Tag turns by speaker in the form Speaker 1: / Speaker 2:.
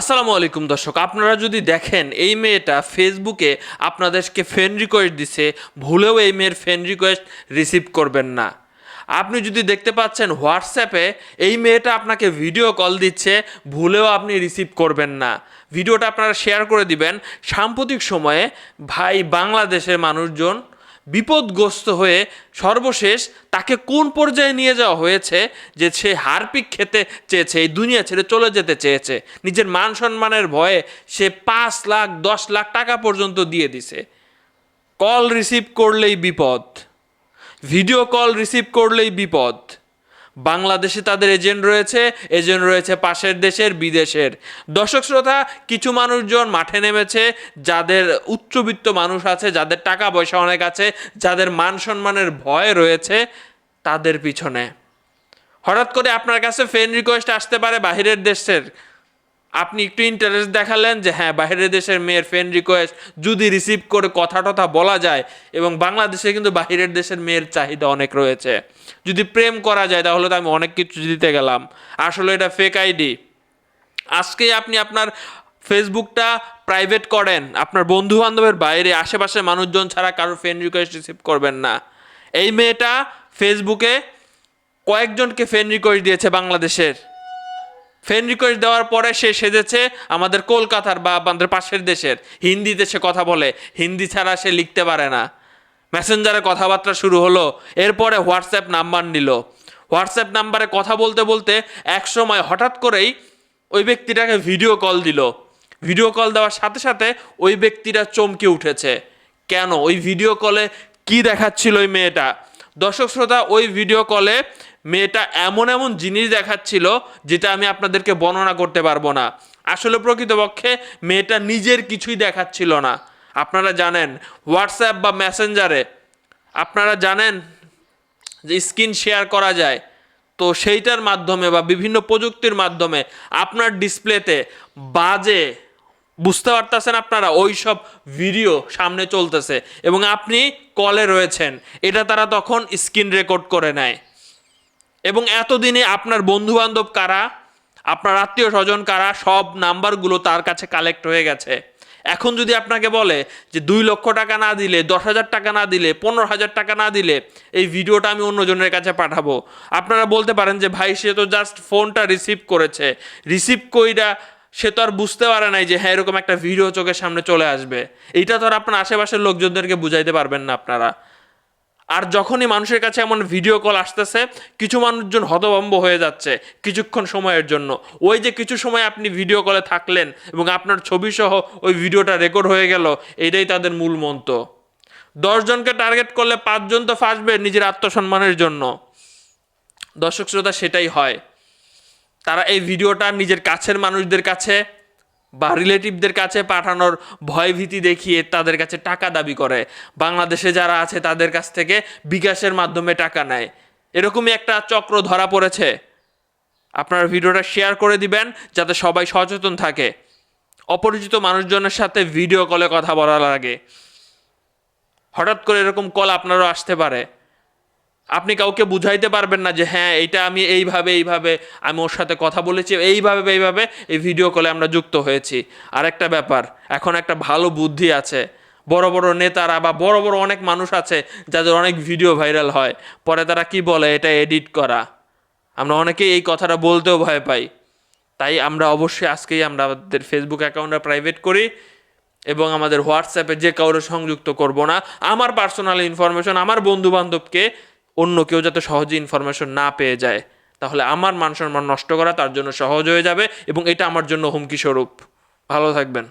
Speaker 1: আসসালামু আলাইকুম দর্শক, আপনারা যদি দেখেন এই মেয়েটা ফেসবুকে আপনাদেরকে ফ্রেন্ড রিকোয়েস্ট দিছে, ভুলেও এই মেয়ের ফ্রেন্ড রিকোয়েস্ট রিসিভ করবেন না। আপনি যদি দেখতে পাচ্ছেন হোয়াটসঅ্যাপে এই মেয়েটা আপনাকে ভিডিও কল দিচ্ছে, ভুলেও আপনি রিসিভ করবেন না। ভিডিওটা আপনারা শেয়ার করে দিবেন। সাম্প্রতিক সময়ে ভাই বাংলাদেশের মানুষজন বিপদগ্রস্ত হয়ে সর্বশেষ তাকে কোন পর্যায়ে নিয়ে যাওয়া হয়েছে যে সে হারপিক খেতে চেয়েছে, এই দুনিয়া ছেড়ে চলে যেতে চেয়েছে? নিজের মান সম্মানের ভয়ে সে পাঁচ লাখ, দশ লাখ টাকা পর্যন্ত দিয়ে দিছে। কল রিসিভ করলেই বিপদ। ভিডিও কল রিসিভ করলেই বিপদ। বাংলাদেশে তাদের এজেন্ট রয়েছে এজেন্ট রয়েছে পাশের দেশের, বিদেশের। দর্শক শ্রোতা, কিছু মানুষজন মাঠে নেমেছে, যাদের উচ্চবিত্ত মানুষ আছে, যাদের টাকা পয়সা অনেক আছে, যাদের মান সম্মানের ভয় রয়েছে, তাদের পিছনে। হঠাৎ করে আপনার কাছে ফ্রেন্ড রিকোয়েস্ট আসতে পারে বাহিরের দেশের। আপনি একটু ইন্টারেস্ট দেখালেন যে হ্যাঁ বাইরের দেশের মেয়ের ফ্রেন্ড রিকোয়েস্ট যদি রিসিভ করে কথা টথা বলা যায় এবং বাংলাদেশে কিন্তু বাহিরের দেশের মেয়ের চাহিদা অনেক রয়েছে। যদি প্রেম করা যায়, তাহলে তো আমি অনেক কিছু দিতে গেলাম। আসলে এটা ফেক আইডি আজকে আপনি আপনার ফেসবুকটা প্রাইভেট করেন। আপনার বন্ধু বান্ধবের বাইরে, আশেপাশের মানুষজন ছাড়া কারোর ফ্রেন্ড রিকোয়েস্ট রিসিভ করবেন না। এই মেয়েটা ফেসবুকে কয়েকজনকে ফ্রেন্ড রিকোয়েস্ট দিয়েছে বাংলাদেশের। ফ্রেন্ড রিকোয়েস্ট দেওয়ার পরে সে সেজেছে আমাদের কলকাতার বা আমাদের পাশের দেশের। হিন্দিতে সে কথা বলে। হিন্দি ছাড়া সে লিখতে পারে না। মেসেঞ্জারে কথাবার্তা শুরু হলো। এরপরে হোয়াটসঅ্যাপ নাম্বার নিল। হোয়াটসঅ্যাপ নাম্বারে কথা বলতে বলতে এক সময় হঠাৎ করেই ওই ব্যক্তিটাকে ভিডিও কল দিল। ভিডিও কল দেওয়ার সাথে সাথে ওই ব্যক্তিটা চমকে উঠেছে। কেন? ওই ভিডিও কলে কি দেখাচ্ছিল ওই মেয়েটা? দর্শক শ্রোতা, ওই ভিডিও কলে মেয়েটা এমন এমন জিনিস দেখাচ্ছিল যেটা আমি আপনাদেরকে বর্ণনা করতে পারব না। আসলে প্রকৃতপক্ষে মেয়েটা নিজের কিছুই দেখাচ্ছিল না। আপনারা জানেন হোয়াটসঅ্যাপ বা মেসেঞ্জারে আপনারা জানেন যে স্ক্রিন শেয়ার করা যায়। তো সেইটার মাধ্যমে বা বিভিন্ন প্রযুক্তির মাধ্যমে আপনার ডিসপ্লেতে বাজে, বুঝতে পারতেছেন আপনারা ওই সব ভিডিও সামনে চলতেছে এবং আপনি কলে রয়েছেন। এটা তারা তখন স্ক্রিন রেকর্ড করে নেয়। এবং এতদিনে আপনার বন্ধু বান্ধব কারা, আপনার আত্মীয় স্বজন কারা, সব নাম্বারগুলো তার কাছে কালেক্ট হয়ে গেছে। এখন যদি আপনাকে বলে যে দুই লক্ষ টাকা না দিলে, দশ হাজার টাকা না দিলে, পনেরো হাজার টাকা না দিলে, এই ভিডিওটা আমি অন্যজনের কাছে পাঠাবো। আপনারা বলতে পারেন যে, ভাই, সে তো জাস্ট ফোনটা রিসিভ করেছে। রিসিভ কইরা সে তো আর বুঝতে পারে নাই যে হ্যাঁ এরকম একটা ভিডিও চোখের সামনে চলে আসবে। এইটা তো আর আপনার আশেপাশের লোকজনদেরকে বুঝাইতে পারবেন না আপনারা। আর যখনই মানুষের কাছে এমন ভিডিও কল আসতেছে, কিছু মানুষজন হতভম্ব হয়ে যাচ্ছে কিছুক্ষণ সময়ের জন্য। ওই যে কিছু সময় আপনি ভিডিও কলে থাকলেন এবং আপনার ছবি সহ ওই ভিডিওটা রেকর্ড হয়ে গেল, এটাই তাদের মূল মন্ত্র। দশজনকে টার্গেট করলে পাঁচজন তো ফাঁসবে নিজের আত্মসম্মানের জন্য। দর্শক শ্রোতা সেটাই হয়। তারা এই ভিডিওটা নিজের কাছের মানুষদের কাছে বা রিলেটিভদের কাছে পাঠানোর ভয়ভীতি দেখিয়ে তাদের কাছে টাকা দাবি করে। বাংলাদেশে যারা আছে, তাদের কাছ থেকে বিকাশের মাধ্যমে টাকা নেয়। এরকমই একটা চক্র ধরা পড়েছে। আপনার ভিডিওটা শেয়ার করে দিবেন, যাতে সবাই সচেতন থাকে। অপরিচিত মানুষজনের সাথে ভিডিও কলে কথা বলার লাগে হঠাৎ করে এরকম কল আপনারও আসতে পারে। আপনি কাউকে বুঝাইতে পারবেন না যে হ্যাঁ এইটা আমি এইভাবে এইভাবে, আমি ওর সাথে কথা বলেছি, এইভাবে এইভাবে এই ভিডিও কলে আমরা যুক্ত হয়েছি। আর একটা ব্যাপার, এখন একটা ভালো বুদ্ধি আছে। বড় বড় নেতারা বা বড় বড় অনেক মানুষ আছে যাদের অনেক ভিডিও ভাইরাল হয়। পরে তারা কি বলে? এটা এডিট করা। আমরা অনেকেই এই কথাটা বলতেও ভয় পাই। তাই আমরা অবশ্যই আজকেই আমরা আমাদের ফেসবুক অ্যাকাউন্টটা প্রাইভেট করি এবং আমাদের হোয়াটসঅ্যাপে যে কাউরে সংযুক্ত করব না, আমার পার্সোনাল ইনফরমেশন আমার বন্ধু বান্ধবকে অন্য কেউ যাতে সহজে ইনফরমেশন না পেয়ে যায়, তাহলে আমার মান সম্মান নষ্ট করা তার জন্য সহজ হয়ে যাবে এবং এটা আমার জন্য হুমকি স্বরূপ। ভালো থাকবেন।